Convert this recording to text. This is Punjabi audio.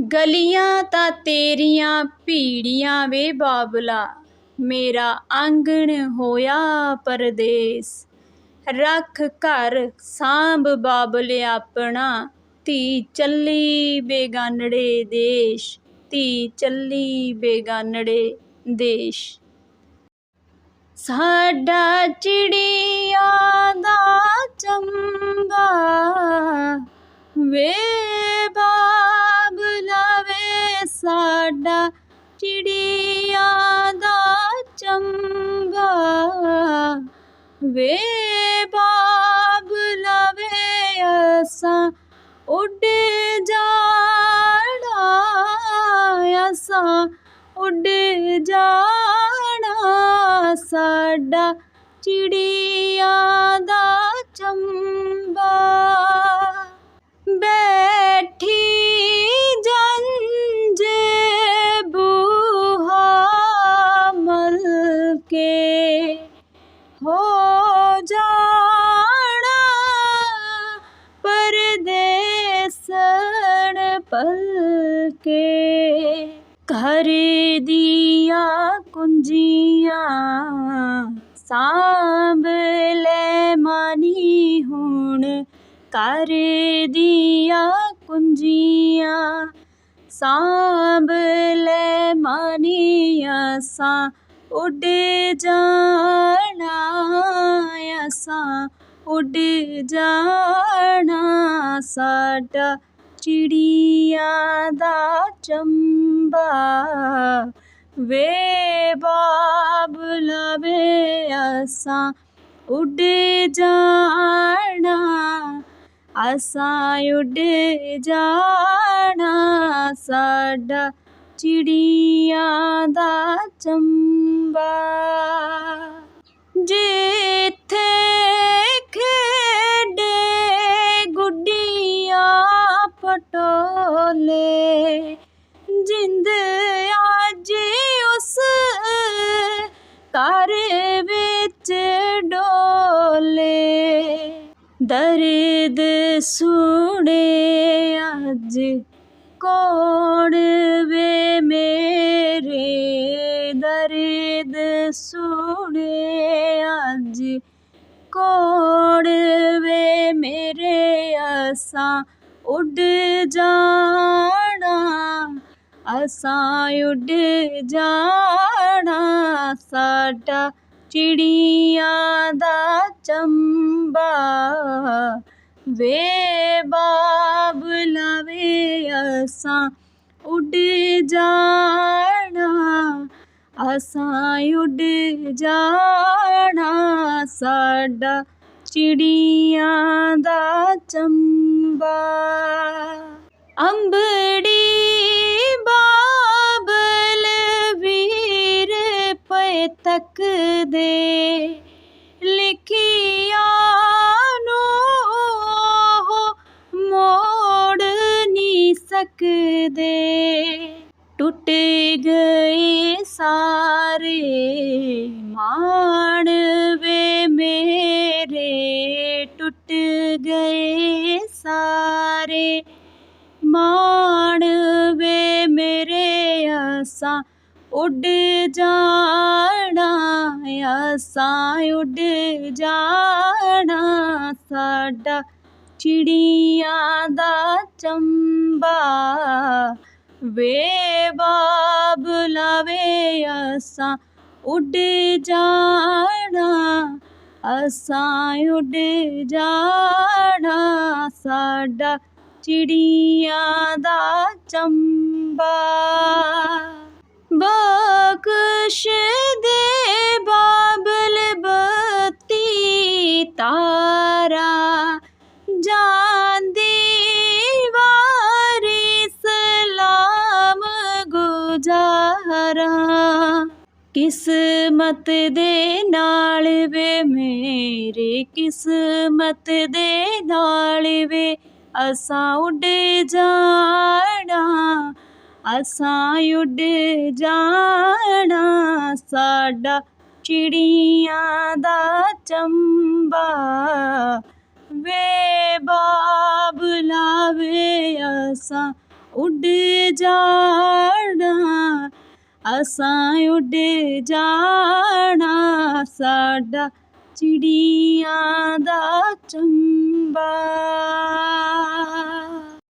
ਗਲੀਆਂ ਤਾਂ ਤੇਰੀਆਂ, ਭੀੜੀਆਂ ਵੇ ਬਾਬਲਾ। ਮੇਰਾ ਆਂਗਣ ਹੋਇਆ ਪਰਦੇਸ। ਰੱਖ ਘਰ ਸਾਂਭ ਬਾਬਲ ਆਪਣਾ। ਧੀ ਚੱਲੀ ਬੇਗਾਨੜੇ ਦੇਸ਼। ਧੀ ਚੱਲੀ ਬੇਗਾਨੜੇ ਦੇਸ਼। ਸਾਡਾ ਚਿੜੀਆਂ ਦਾ ਚੰਗਾ। ਵੇ ਸਾਡਾ ਚਿੜੀਆਂ ਦਾ ਚੰਗਾ ਵੇ ਬਾਬਲਾ ਵੇ ਅਸਾਂ ਉੱਡ ਜਾਣਾ, ਅਸਾਂ ਉੱਡ ਜਾਣਾ ਸਾਡਾ ਚਿੜੀਆਂ ਦਾ ਚੰਬਾ ਜਾਣਾ, ਪਰਦੇਸਣ ਪਲ ਕੇ ਘਰ ਦੀਆਂ ਕੁੰਜੀਆਂ ਸਾਂਭ ਲੈ ਮਾਨੀ ਹੁਣ। ਘਰ ਦੀਆਂ ਕੁੰਜੀਆਂ ਸਾਂਭ ਲੈ ਮਾਨੀ ਅਸਾਂ ਉੱਡ ਜਾਣਾ ਅਸਾਂ ਉੱਡ ਜਾਣਾ, ਸਾਡਾ ਚਿੜੀਆਂ ਦਾ ਚੰਬਾ। ਵੇ ਬਾਬਲਾ ਵੇ ਅਸਾਂ ਉੱਡ ਜਾਣਾ ਅਸਾਂ ਉੱਡ ਜਾਣਾ, ਸਾਡਾ ਚਿੜੀਆਂ ਦਾ ਚੰਬਾ। ਦਰਦ ਸੁਣੇ ਅੱਜ ਕੋੜ ਵੇ ਮੇਰੇ ਦਰਦ ਸੁਣੇ ਅੱਜ ਕੋੜ ਵੇ ਮੇਰੇ ਅਸਾਂ ਉੱਡ ਜਾਣਾ ਅਸਾਂ ਉੱਡ ਜਾਣਾ ਸਾਡਾ ਚਿੜੀਆਂ ਦਾ ਚੰਬਾ। ਵੇ ਬਾਬਲਾ ਵੇ ਅਸਾਂ ਉੱਡ ਜਾਣਾ ਅਸਾਂ ਉੱਡ ਜਾਣਾ, ਸਾਡਾ ਚਿੜੀਆਂ ਦਾ ਚੰਬਾ। ਅੰਬੜੀ ਬਾਬਲ ਵੀਰ ਪਏ ਤੱਕ ਦੇ, ਲਿਖੀ ਦੇ। ਟੁੱਟ ਗਏ ਸਾਰੇ ਮਾਣ ਵੇ ਮੇਰੇ। ਟੁੱਟ ਗਏ ਸਾਰੇ ਮਾਣ ਵੇ ਮੇਰੇ ਆਸਾਂ। ਉੱਡ ਜਾਣਾ ਅਸਾਂ ਉੱਡ ਜਾਣਾ ਸਾਡਾ। ਚਿੜੀਆਂ ਦਾ ਚੰਬਾ, ਵੇ ਬਾਬਲਾ ਵੇ ਅਸਾਂ ਉੱਡ ਜਾਣਾ, ਅਸਾਂ ਉੱਡ ਜਾਣਾ, ਸਾਡਾ ਚਿੜੀਆਂ ਦਾ ਚੰਬਾ। ਕਿਸਮਤ ਦੇ ਨਾਲ ਵੇ, ਮੇਰੇ ਕਿਸਮਤ ਦੇ ਨਾਲ ਵੇ। ਅਸਾਂ ਉੱਡ ਜਾਣਾ, ਅਸਾਂ ਉੱਡ ਜਾਣਾ, ਸਾਡਾ ਚਿੜੀਆਂ ਦਾ ਚੰਬਾ। ਵੇ ਬਾਬਲਾ ਵੇ ਅਸਾਂ ਉੱਡ ਜਾਣਾ ਅਸਾਂ ਉੱਡੇ ਜਾਣਾ ਸਾਡਾ ਚਿੜੀਆਂ ਦਾ ਚੰਬਾ।